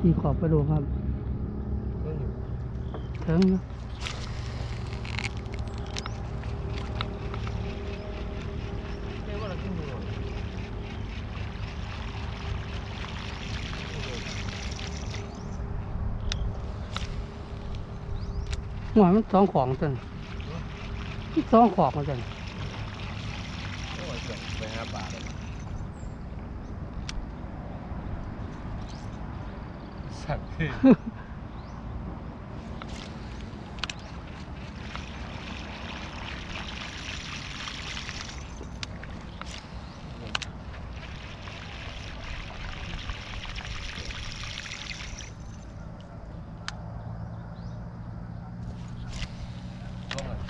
ตีขอบไปดูครับเบิ่งอยู่ถึงอยู่เรียกว่าเราขึ้นมือหัวมันสองของจนสองของมาจนโอ้ยเสียงไปหาปลาเลย สัตว์ที่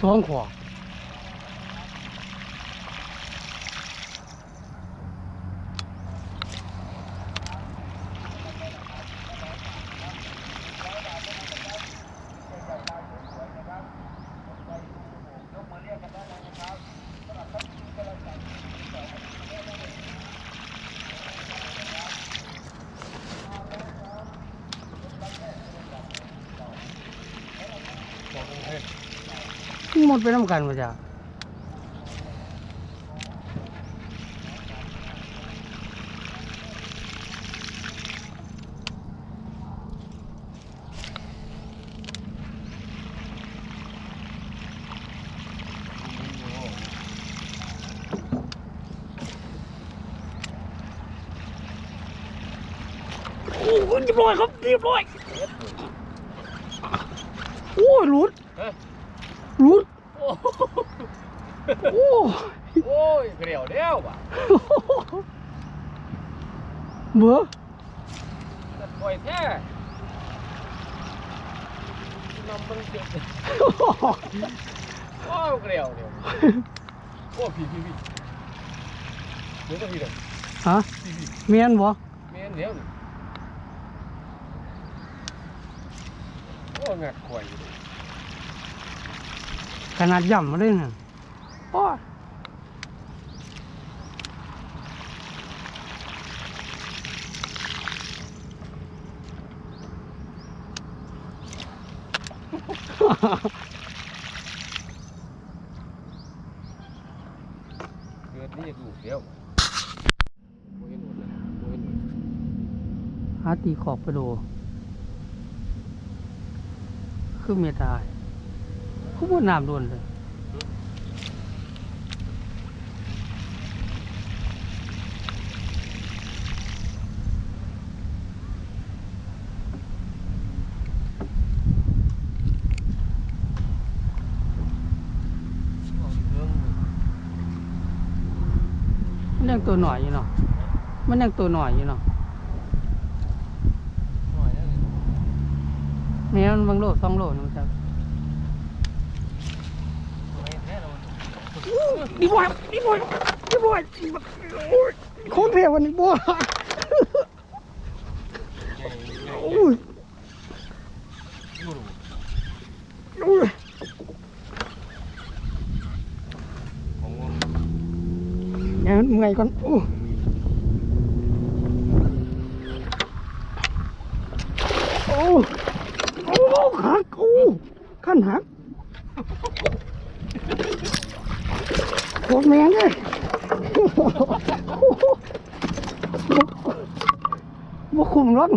สองของห มดไปน้ำกันมาจ้ะโอ้ยเรียบร้อยครับเรียบร้อยโอ้ยหลุดหลุด โอ้โหโอ้โอ้ยเกลียวเดียวว่ะเบ้อแต่ปล่อยแท้นำมันเจ็บโอ้ยเกลียวเดียวโอ้พี่พี่พี่เดี๋ยวก็พี่เดี๋ยวฮะพี่พี่เมียนบ่เมียนเดี๋ยวนี่โอ้งัดข่อยอยู่ดิ ขนาดย่ำมาเลยน่ะโอ้ยเกิดนี่ลูกเดียวบ่เห็นหมดเลยบ่เห็นหมดหาตีขอบไปดูคือเมตาย คือว่าน้ำโดนเลยมันยังตัวหน่อยอยู่เนาะมันยังตัวหน่อยอยู่เนาะแม่มันบางโลสองโลนึงครับ ดีบอยดีบอยดีบอยโอ้ยโคตรเท่วันนี้บัวโอ้ยโอ้ยเดี๋ยเมื่อยก่อนโอ้โอ้โอ้หักโอ้ขั้นหัก โคตรแมงเลยบ่คุมรถ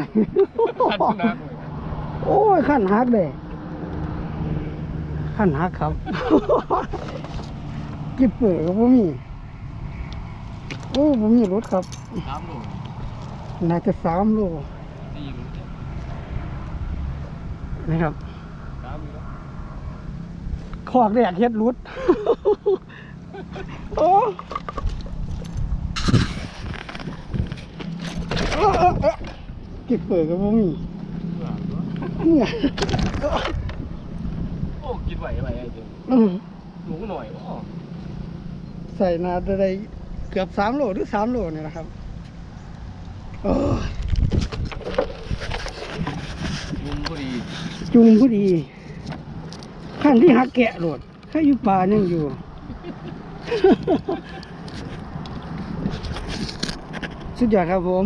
โอ้ยขั้นหักเลยขั้นหักครับกิบเปิดก็บ่มีโอ้บ่มีรถครับสามโลน่าจะสามโลนะครับสามโลขอกแดดเฮ็ดรุด โอ้เอ้อเอ้อเอ้อกิบเปิดก็บ่มีเนี่ยโอ้กินไหวไหวไอ้เจ้าอืมหนูหน่อยบ่ใส่นาจะได้เกือบสามโลหรือสามโลเนี่ยนะครับโอ้ยยุงพอดีจุงพอดีขั้นที่หักแกะโหลดถ้าอยู่ป่ายังอยู่ สุดยอดครับผม